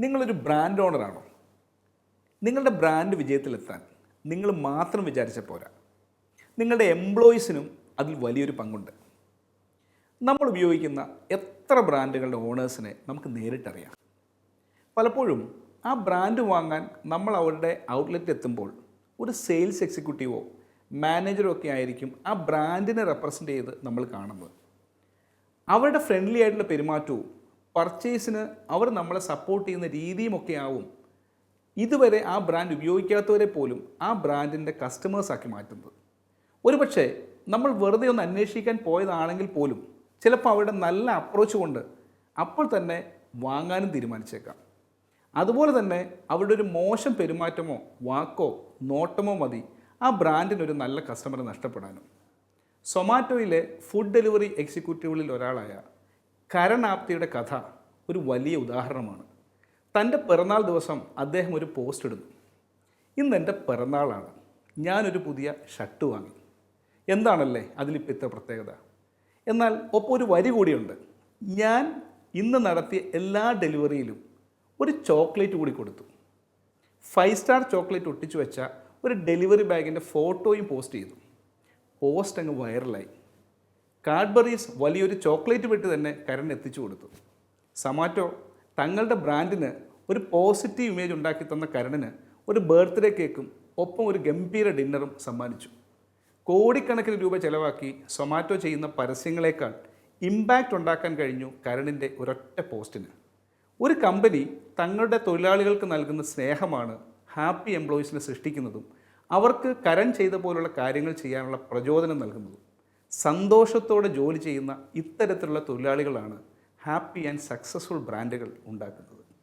നിങ്ങളൊരു ബ്രാൻഡ് ഓണറാണോ നിങ്ങളുടെ ബ്രാൻഡ് വിജയത്തിലെത്താൻ നിങ്ങൾ മാത്രം വിചാരിച്ച പോരാ. നിങ്ങളുടെ എംപ്ലോയീസിനും അതിൽ വലിയൊരു പങ്കുണ്ട്. നമ്മൾ ഉപയോഗിക്കുന്ന എത്ര ബ്രാൻഡുകളുടെ ഓണേഴ്സിനെ നമുക്ക് നേരിട്ടറിയാം. പലപ്പോഴും ആ ബ്രാൻഡ് വാങ്ങാൻ നമ്മൾ അവരുടെ ഔട്ട്ലെറ്റ് എത്തുമ്പോൾ ഒരു സെയിൽസ് എക്സിക്യൂട്ടീവോ മാനേജറോ ഒക്കെ ആയിരിക്കും ആ ബ്രാൻഡിനെ റെപ്രസെന്റ് ചെയ്ത് നമ്മൾ കാണുന്നത്. അവരുടെ ഫ്രണ്ട്ലി ആയിട്ടുള്ള പെരുമാറ്റവും പർച്ചേസിന് അവർ നമ്മളെ സപ്പോർട്ട് ചെയ്യുന്ന രീതിയുമൊക്കെ ആവും. ഇതുവരെ ആ ബ്രാൻഡ് ഉപയോഗിക്കാത്തവരെ പോലും ആ ബ്രാൻഡിന്റെ കസ്റ്റമേഴ്സാക്കി മാറ്റുന്നത്. ഒരുപക്ഷെ നമ്മൾ വെറുതെ ഒന്ന് അന്വേഷിക്കാൻ പോയതാണെങ്കിൽ പോലും ചിലപ്പോൾ അവരുടെ നല്ല അപ്രോച്ച് കൊണ്ട് അപ്പോൾ തന്നെ വാങ്ങാനും തീരുമാനിച്ചേക്കാം. അതുപോലെ തന്നെ അവരുടെ ഒരു മോശം പെരുമാറ്റമോ വാക്കോ നോട്ടമോ മതി ആ ബ്രാൻഡിനൊരു നല്ല കസ്റ്റമറെ നഷ്ടപ്പെടാനും. സൊമാറ്റോയിലെ ഫുഡ് ഡെലിവറി എക്സിക്യൂട്ടീവുകളിൽ ഒരാളായ കരൺ ആപ്തിയുടെ കഥ ഒരു വലിയ ഉദാഹരണമാണ്. തന്റെ പിറന്നാൾ ദിവസം അദ്ദേഹം ഒരു പോസ്റ്റ് ഇടുന്നു. ഇന്ന് എന്റെ പിറന്നാളാണ്. ഞാനൊരു പുതിയ ഷർട്ട് വാങ്ങി. എന്താണല്ലേ അതിലിപ്പോൾ ഇത്ര പ്രത്യേകത? എന്നാൽ ഒപ്പം ഒരു വരി കൂടിയുണ്ട്. ഞാൻ ഇന്ന് നടത്തിയ എല്ലാ ഡെലിവറിയിലും ഒരു ചോക്ലേറ്റ് കൂടി കൊടുത്തു. ഫൈവ് സ്റ്റാർ ചോക്ലേറ്റ് ഒട്ടിച്ചു വെച്ച ഒരു ഡെലിവറി ബാഗിന്റെ ഫോട്ടോയും പോസ്റ്റ് ചെയ്തു. പോസ്റ്റ് അങ്ങ് വൈറലായി. കാഡ്ബറീസ് വലിയൊരു ചോക്ലേറ്റ് പെട്ടി തന്നെ കരൺ എത്തിച്ചു കൊടുത്തു. സമാറ്റോ തങ്ങളുടെ ബ്രാൻഡിന് ഒരു പോസിറ്റീവ് ഇമേജ് ഉണ്ടാക്കി തന്ന കരണിന് ഒരു ബർത്ത്ഡേ കേക്കും ഒപ്പം ഒരു ഗംഭീര ഡിന്നറും സമ്മാനിച്ചു. കോടിക്കണക്കിന് രൂപ ചെലവാക്കി സൊമാറ്റോ ചെയ്യുന്ന പരസ്യങ്ങളെക്കാൾ ഇമ്പാക്റ്റ് ഉണ്ടാക്കാൻ കഴിഞ്ഞു കരണിന്റെ ഒരൊറ്റ പോസ്റ്റിന്. ഒരു കമ്പനി തങ്ങളുടെ തൊഴിലാളികൾക്ക് നൽകുന്ന സ്നേഹമാണ് ഹാപ്പി എംപ്ലോയീസിനെ സൃഷ്ടിക്കുന്നതും അവർക്ക് കരൺ ചെയ്ത പോലുള്ള കാര്യങ്ങൾ ചെയ്യാനുള്ള പ്രചോദനം നൽകുന്നതും. സന്തോഷത്തോടെ ജോലി ചെയ്യുന്ന ഇത്തരത്തിലുള്ള തൊഴിലാളികളാണ് ഹാപ്പി ആൻഡ് സക്സസ്ഫുൾ ബ്രാൻഡുകൾ ഉണ്ടാക്കുന്നത്.